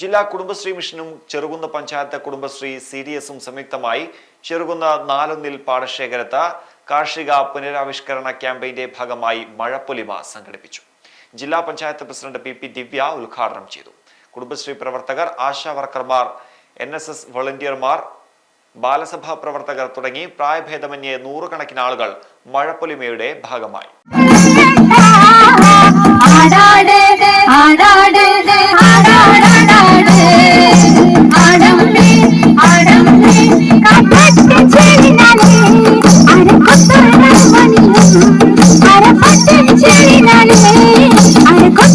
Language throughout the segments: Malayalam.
ജില്ലാ കുടുംബശ്രീ മിഷനും ചെറുകുന്ന പഞ്ചായത്ത് കുടുംബശ്രീ സി ഡി എസും സംയുക്തമായി ചെറുകുന്ന നാലൊന്നിൽ പാടശേഖരത്ത് കാർഷിക പുനരാവിഷ്കരണ ക്യാമ്പയിന്റെ ഭാഗമായി മഴപ്പൊലിമ സംഘടിപ്പിച്ചു. ജില്ലാ panchayat president P P Divya ഉദ്ഘാടനം ചെയ്തു. കുടുംബശ്രീ പ്രവർത്തകർ ആശാ വർക്കർമാർ എൻ എസ് എസ് വോളണ്ടിയർമാർ ബാലസഭാ പ്രവർത്തകർ തുടങ്ങി പ്രായഭേദമന്യേ നൂറുകണക്കിന് ആളുകൾ മഴപ്പൊലിമയുടെ ഭാഗമായി.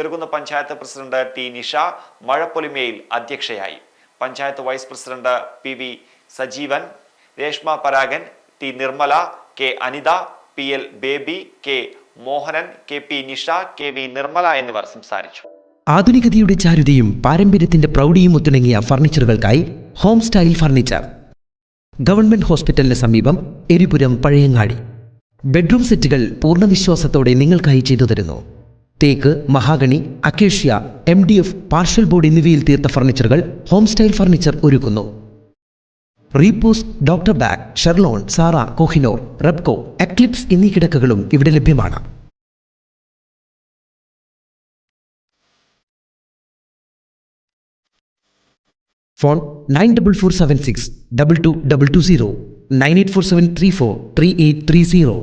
ചെറുകുന്ന പഞ്ചായത്ത് പ്രസിഡന്റ് ടി നിഷ മഴപ്പൊലിമയിൽ അധ്യക്ഷയായി. Panchayat vice president P V Sajeevan Reshma Paragan T Nirmala K Anitha P L Baby K Mohanan K P Nisha K V Nirmala എന്നിവർ സംസാരിച്ചു. ആധുനികതയുടെ ചാരുതയും പാരമ്പര്യത്തിന്റെ പ്രൗഢിയും ഒത്തിണങ്ങിയ ഫർണിച്ചറുകൾക്കായി ഹോം സ്റ്റൈൽ ഫർണിച്ചർ. ഗവൺമെന്റ് ഹോസ്പിറ്റലിന് സമീപം എരിപുരം പഴയങ്ങാടി. ബെഡ്റൂം സെറ്റുകൾ പൂർണ വിശ്വാസത്തോടെ നിങ്ങൾക്കായി ചെയ്തു തരുന്നു. തേക്ക് mahogany acacia M D F particle board എന്നിവയിൽ തീർത്ത ഫർണിച്ചറുകൾ ഹോം സ്റ്റൈൽ ഫർണിച്ചർ ഒരുക്കുന്നു. Repose doctor bag Sherlon Sara Kohinoor Repco Eclipse എന്നീ കിടക്കകളും ഇവിടെ ലഭ്യമാണ്. Phone nine double four seven six double two double two zero nine eight four seven three four three eight three zero.